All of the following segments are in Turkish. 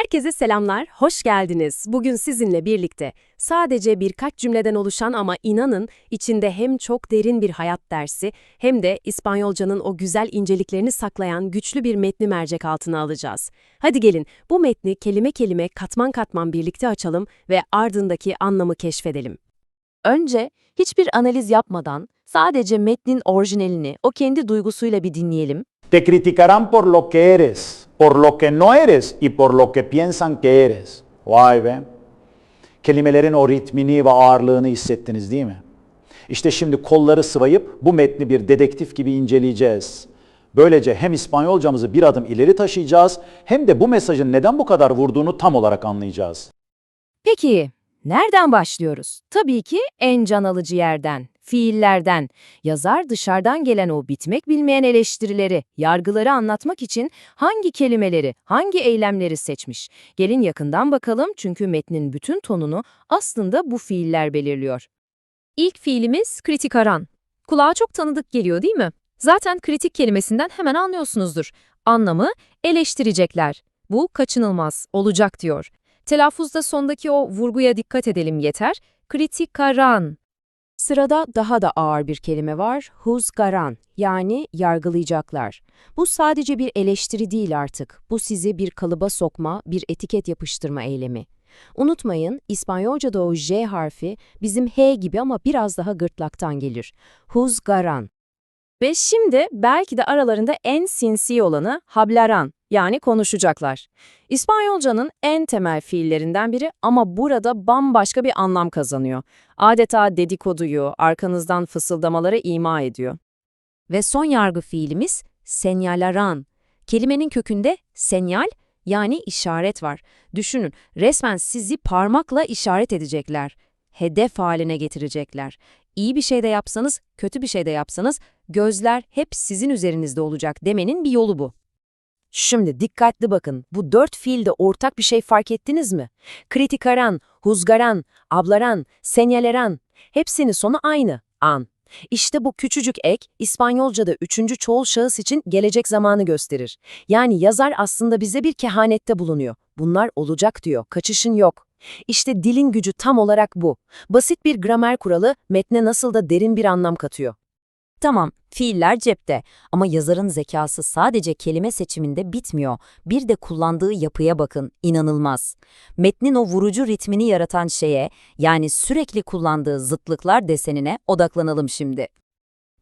Herkese selamlar, hoş geldiniz. Bugün sizinle birlikte sadece birkaç cümleden oluşan ama inanın içinde hem çok derin bir hayat dersi hem de İspanyolcanın o güzel inceliklerini saklayan güçlü bir metni mercek altına alacağız. Hadi gelin bu metni kelime kelime katman katman birlikte açalım ve ardındaki anlamı keşfedelim. Önce hiçbir analiz yapmadan sadece metnin orijinalini o kendi duygusuyla bir dinleyelim. Te criticarán por lo que eres, por lo que no eres y por lo que piensan que eres. Vay be. Kelimelerin o ritmini ve ağırlığını hissettiniz değil mi? İşte şimdi kolları sıvayıp bu metni bir dedektif gibi inceleyeceğiz. Böylece hem İspanyolcamızı bir adım ileri taşıyacağız hem de bu mesajın neden bu kadar vurduğunu tam olarak anlayacağız. Peki, nereden başlıyoruz? Tabii ki en can alıcı yerden, fiillerden. Yazar dışarıdan gelen o bitmek bilmeyen eleştirileri, yargıları anlatmak için hangi kelimeleri, hangi eylemleri seçmiş? Gelin yakından bakalım çünkü metnin bütün tonunu aslında bu fiiller belirliyor. İlk fiilimiz kritik aran. Kulağa çok tanıdık geliyor değil mi? Zaten kritik kelimesinden hemen anlıyorsunuzdur. Anlamı eleştirecekler. Bu kaçınılmaz, olacak diyor. Telaffuzda sondaki o vurguya dikkat edelim yeter. Kritikaran. Sırada daha da ağır bir kelime var, huzgaran yani yargılayacaklar. Bu sadece bir eleştiri değil artık, bu sizi bir kalıba sokma, bir etiket yapıştırma eylemi. Unutmayın, İspanyolca'da o J harfi bizim H gibi ama biraz daha gırtlaktan gelir. Huzgaran. Ve şimdi belki de aralarında en sinsi olanı hablaran yani konuşacaklar. İspanyolcanın en temel fiillerinden biri ama burada bambaşka bir anlam kazanıyor. Adeta dedikoduyu, arkanızdan fısıldamaları ima ediyor. Ve son yargı fiilimiz senyalaran. Kelimenin kökünde senyal yani işaret var. Düşünün resmen sizi parmakla işaret edecekler. Hedef haline getirecekler. İyi bir şey de yapsanız, kötü bir şey de yapsanız gözler hep sizin üzerinizde olacak demenin bir yolu bu. Şimdi dikkatli bakın. Bu dört fiilde ortak bir şey fark ettiniz mi? Kritikaran, huzgaran, ablaran, senyaleran. Hepsinin sonu aynı. An. İşte bu küçücük ek, İspanyolca'da üçüncü çoğul şahıs için gelecek zamanı gösterir. Yani yazar aslında bize bir kehanette bulunuyor. Bunlar olacak diyor, kaçışın yok. İşte dilin gücü tam olarak bu. Basit bir gramer kuralı metne nasıl da derin bir anlam katıyor. Tamam, fiiller cepte ama yazarın zekası sadece kelime seçiminde bitmiyor. Bir de kullandığı yapıya bakın, inanılmaz. Metnin o vurucu ritmini yaratan şeye, yani sürekli kullandığı zıtlıklar desenine odaklanalım şimdi.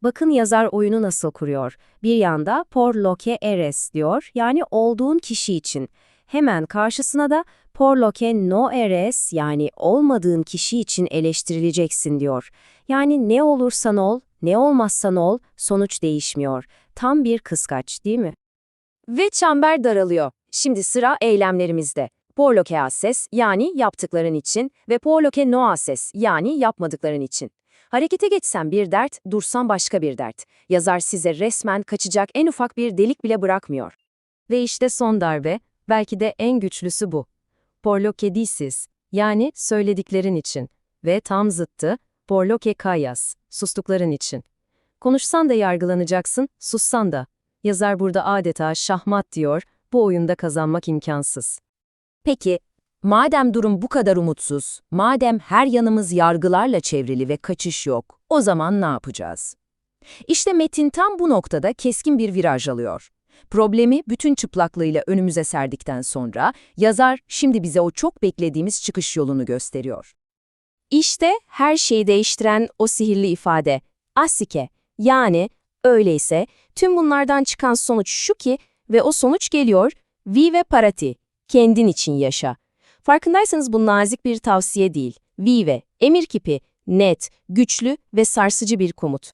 Bakın yazar oyunu nasıl kuruyor. Bir yanda por lo que eres diyor, yani olduğun kişi için. Hemen karşısına da por lo que no eres yani olmadığın kişi için eleştirileceksin diyor. Yani ne olursan ol, ne olmazsan ol, sonuç değişmiyor. Tam bir kıskaç değil mi? Ve çember daralıyor. Şimdi sıra eylemlerimizde. Por lo que haces yani yaptıkların için ve por lo que no haces yani yapmadıkların için. Harekete geçsen bir dert, dursan başka bir dert. Yazar size resmen kaçacak en ufak bir delik bile bırakmıyor. Ve işte son darbe, belki de en güçlüsü bu. Por lo que dices yani söylediklerin için ve tam zıttı por lo que callas, sustukların için. Konuşsan da yargılanacaksın, sussan da. Yazar burada adeta şahmat diyor, bu oyunda kazanmak imkansız. Peki, madem durum bu kadar umutsuz, madem her yanımız yargılarla çevrili ve kaçış yok, o zaman ne yapacağız? İşte metin tam bu noktada keskin bir viraj alıyor. Problemi bütün çıplaklığıyla önümüze serdikten sonra yazar şimdi bize o çok beklediğimiz çıkış yolunu gösteriyor. İşte her şeyi değiştiren o sihirli ifade, asike. Yani öyleyse tüm bunlardan çıkan sonuç şu ki ve o sonuç geliyor, vive para ti, kendin için yaşa. Farkındaysanız bu nazik bir tavsiye değil, vive, emir kipi, net, güçlü ve sarsıcı bir komut.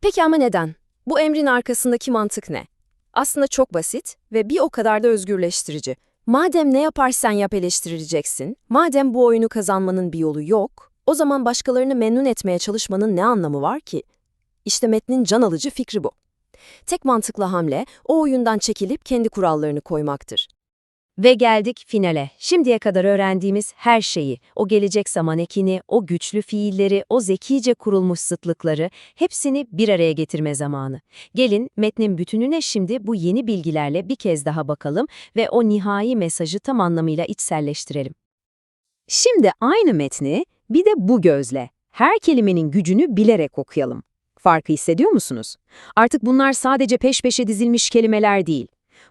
Peki ama neden? Bu emrin arkasındaki mantık ne? Aslında çok basit ve bir o kadar da özgürleştirici. Madem ne yaparsan yap eleştirileceksin, madem bu oyunu kazanmanın bir yolu yok, o zaman başkalarını memnun etmeye çalışmanın ne anlamı var ki? İşte metnin can alıcı fikri bu. Tek mantıklı hamle, o oyundan çekilip kendi kurallarını koymaktır. Ve geldik finale. Şimdiye kadar öğrendiğimiz her şeyi, o gelecek zaman ekini, o güçlü fiilleri, o zekice kurulmuş sıtlıkları, hepsini bir araya getirme zamanı. Gelin metnin bütününe şimdi bu yeni bilgilerle bir kez daha bakalım ve o nihai mesajı tam anlamıyla içselleştirelim. Şimdi aynı metni bir de bu gözle, her kelimenin gücünü bilerek okuyalım. Farkı hissediyor musunuz? Artık bunlar sadece peş peşe dizilmiş kelimeler değil.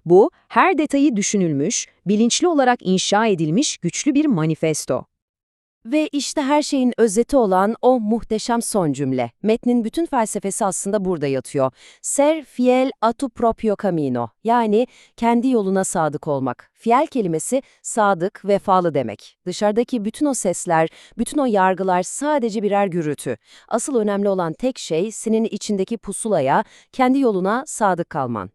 Bu, her detayı düşünülmüş, bilinçli olarak inşa edilmiş güçlü bir manifesto. Ve işte her şeyin özeti olan o muhteşem son cümle. Metnin bütün felsefesi aslında burada yatıyor. Ser fiel a tu proprio camino. Yani kendi yoluna sadık olmak. Fiel kelimesi sadık, vefalı demek. Dışarıdaki bütün o sesler, bütün o yargılar sadece birer gürültü. Asıl önemli olan tek şey senin içindeki pusulaya, kendi yoluna sadık kalman.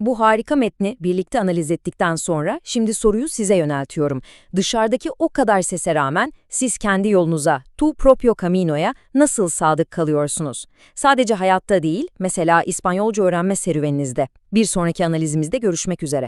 Bu harika metni birlikte analiz ettikten sonra şimdi soruyu size yöneltiyorum. Dışarıdaki o kadar sese rağmen siz kendi yolunuza, tu proprio camino'ya nasıl sadık kalıyorsunuz? Sadece hayatta değil, mesela İspanyolca öğrenme serüveninizde. Bir sonraki analizimizde görüşmek üzere.